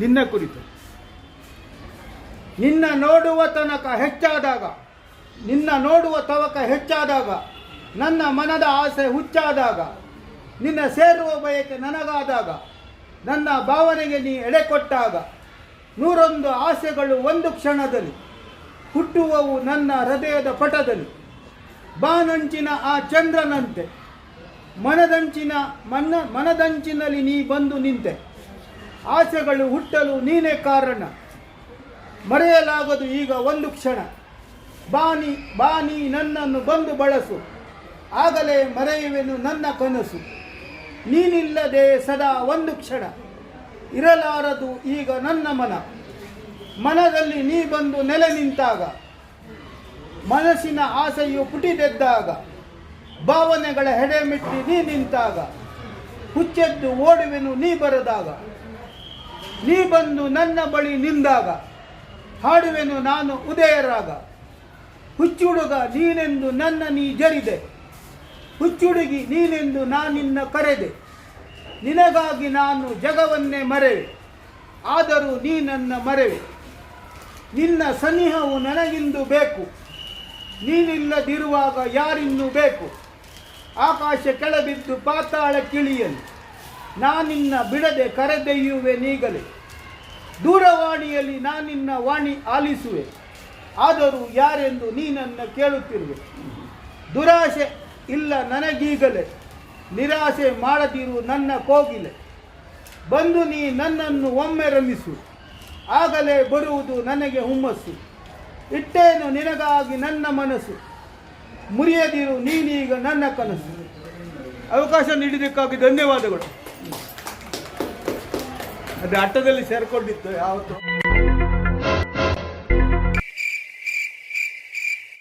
ನಿನ್ನ ಕುರಿತು. ನಿನ್ನ ನೋಡುವ ತನಕ ಹೆಚ್ಚಾದಾಗ, ನಿನ್ನ ನೋಡುವ ತವಕ ಹೆಚ್ಚಾದಾಗ, ನನ್ನ ಮನದ ಆಸೆ ಹುಚ್ಚಾದಾಗ, ನಿನ್ನ ಸೇರುವ ಬಯಕೆ ನನಗಾದಾಗ, ನನ್ನ ಭಾವನೆಗೆ ನೀ ಎಡೆ ಕೊಟ್ಟಾಗ, ನೂರೊಂದು ಆಸೆಗಳು ಒಂದು ಕ್ಷಣದಲ್ಲಿ ಹುಟ್ಟುವವು ನನ್ನ ಹೃದಯದ ಪಟದಲ್ಲಿ. ಬಾನಂಚಿನ ಆ ಚಂದ್ರನಂತೆ, ಮನದಂಚಿನ ಮನ ಮನದಂಚಿನಲ್ಲಿ ನೀ ಬಂದು ನಿಂತೆ. ಆಸೆಗಳು ಹುಟ್ಟಲು ನೀನೇ ಕಾರಣ. ಮರೆಯಲಾಗದು ಈಗ ಒಂದು ಕ್ಷಣ. ಬಾನಿ ಬಾನಿ ನನ್ನನ್ನು ಬಂದು ಬಳಸು. ಆಗಲೇ ಮರೆಯುವೆನು ನನ್ನ ಕನಸು. ನೀನಿಲ್ಲದೆ ಸದಾ ಒಂದು ಕ್ಷಣ. ಇರಲಾರದು ಈಗ ನನ್ನ ಮನ. ಮನದಲ್ಲಿ ನೀ ಬಂದು ನೆಲೆ ನಿಂತಾಗ. ಮನಸ್ಸಿನ ಆಸೆಯು ಪುಟಿದೆದ್ದಾಗ. ಭಾವನೆಗಳ ಹೆಡೆಮಿಟ್ಟಿ ನೀ ನಿಂತಾಗ. ಹುಚ್ಚೆದ್ದು ಓಡುವೆನು ನೀ ಬರದಾಗ. ನೀ ಬಂದು ನನ್ನ ಬಳಿ ನಿಂದಾಗ, ಹಾಡುವೆನು ನಾನು ಉದಯರಾಗ. ಹುಚ್ಚುಡುಗ ನೀನೆಂದು ನನ್ನ ನೀ ಜರಿದೆ. ಹುಚ್ಚುಡುಗಿ ನೀನೆಂದು ನಾನಿನ್ನ ಕರೆದೆ. ನಿನಗಾಗಿ ನಾನು ಜಗವನ್ನೇ ಮರೆವೆ. ಆದರೂ ನೀ ನನ್ನ ಮರೆವೆ. ನಿನ್ನ ಸನಿಹವು ನನಗಿಂದು ಬೇಕು. ನೀನಿಲ್ಲದಿರುವಾಗ ಯಾರಿನ್ನೂ ಬೇಕು. ಆಕಾಶ ಕೆಳಬಿದ್ದು ಪಾತಾಳ ಕಿಳಿಯಲು ನಾನಿನ್ನ ಬಿಡದೆ ಕರೆದೊಯ್ಯುವೆ ನೀಗಲೇ. ದೂರವಾಣಿಯಲ್ಲಿ ನಾನಿನ್ನ ವಾಣಿ ಆಲಿಸುವೆ. ಆದರೂ ಯಾರೆಂದು ನೀನನ್ನು ಕೇಳುತ್ತಿರುವೆ. ದುರಾಸೆ ಇಲ್ಲ ನನಗೀಗಲೇ. ನಿರಾಸೆ ಮಾಡದಿರು ನನ್ನ ಕೋಗಿಲೆ. ಬಂದು ನೀ ನನ್ನನ್ನು ಒಮ್ಮೆ ರಮಿಸು. ಆಗಲೇ ಬರುವುದು ನನಗೆ ಹುಮ್ಮಸ್ಸು. ಇಟ್ಟೇನು ನಿನಗಾಗಿ ನನ್ನ ಮನಸ್ಸು. ಮುರಿಯದಿರು ನೀನೀಗ ನನ್ನ ಕನಸು. ಅವಕಾಶ ನೀಡಿದ್ದಕ್ಕಾಗಿ ಧನ್ಯವಾದಗಳು. ಅದು ಆಟೋದಲ್ಲಿ ಸೇರ್ಕೊಂಡಿತ್ತು ಯಾವತ್ತು.